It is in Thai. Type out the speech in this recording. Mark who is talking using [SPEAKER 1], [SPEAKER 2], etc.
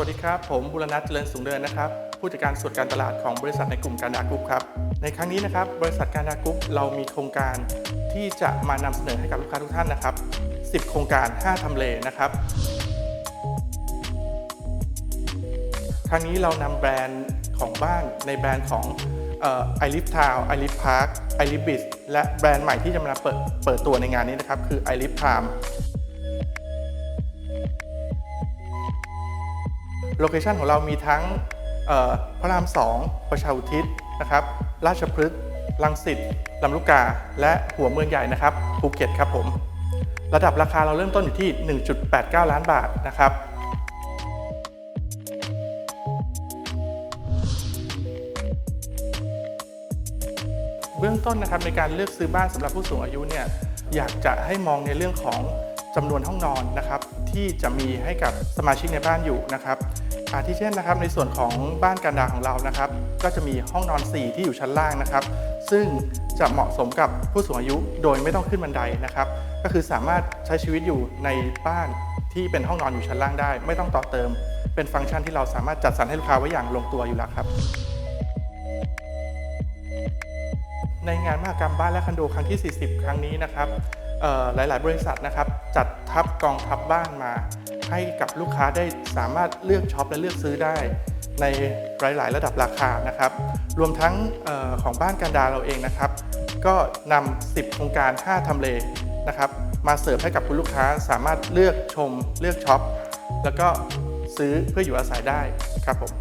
[SPEAKER 1] วัสดีครับ ผมบุรณัทเจริญสูงเดินนะครับ ผู้จัดการส่วนการตลาดของบริษัทในกลุ่มการดากรุ๊ปครับ ในครั้งนี้นะครับ บริษัทการดากรุ๊ปเรามีโครงการที่จะมานำเสนอให้กับลูกค้าทุกท่านนะครับ 10 โครงการ 5ทำเลนะครับครั้งนี้เรานำแบรนด์ของบ้านในแบรนด์ของไอริฟทาวไอริฟพาร์คไอริฟบิสและแบรนด์ใหม่ที่จะมาเปิดเปิดตัวในงานนี้นะครับ คือไอริฟพาม โลเคชันของเรามีทั้งพระราม 2 ประชาอุทิศนะครับ ราชพฤกษ์ลังสิตลำลูกกา และหัวเมืองใหญ่นะครับภูเก็ตครับผม ระดับราคาเราเริ่มต้นอยู่ที่ 1.89 ล้านบาทนะครับเบื้องต้นนะครับในการเลือกซื้อบ้านสำหรับผู้สูงอายุเนี่ยอยากจะให้มองในเรื่องของจำนวนห้องนอนนะครับที่จะมีให้กับสมาชิกในบ้านอยู่นะครับ อาทิเช่นนะครับในส่วนของบ้านกันดาของเรานะครับ ก็จะมีห้องนอน 4 ที่อยู่ชั้นล่างนะครับ ซึ่งจะเหมาะสมกับผู้สูงอายุโดยไม่ต้องขึ้นบันไดนะครับ ก็คือสามารถใช้ชีวิตอยู่ในบ้านที่เป็นห้องนอนอยู่ชั้นล่างได้ ไม่ต้องต่อเติม เป็นฟังก์ชันที่เราสามารถจัดสรรให้ลูกค้าไว้อย่างลงตัวอยู่แล้วครับ ในงานมหกรรมบ้านและคอนโดครั้งที่ 40 ครั้งนี้นะครับหลาย ๆ บริษัทนะครับจัดทับกองทับบ้านมา ให้กับลูกค้าได้สามารถเลือกช็อปและเลือกซื้อได้ ในหลาย ๆ ระดับราคานะครับ รวมทั้งออของบ้านกันดาเราเองนะครับ ก็นำ 10 โครงการ 5 ทำเลนะครับ มาเสิร์ฟให้กับคุณลูกค้าสามารถเลือกชม เลือกช็อป แล้วก็ซื้อเพื่ออยู่อาศัยได้ครับผม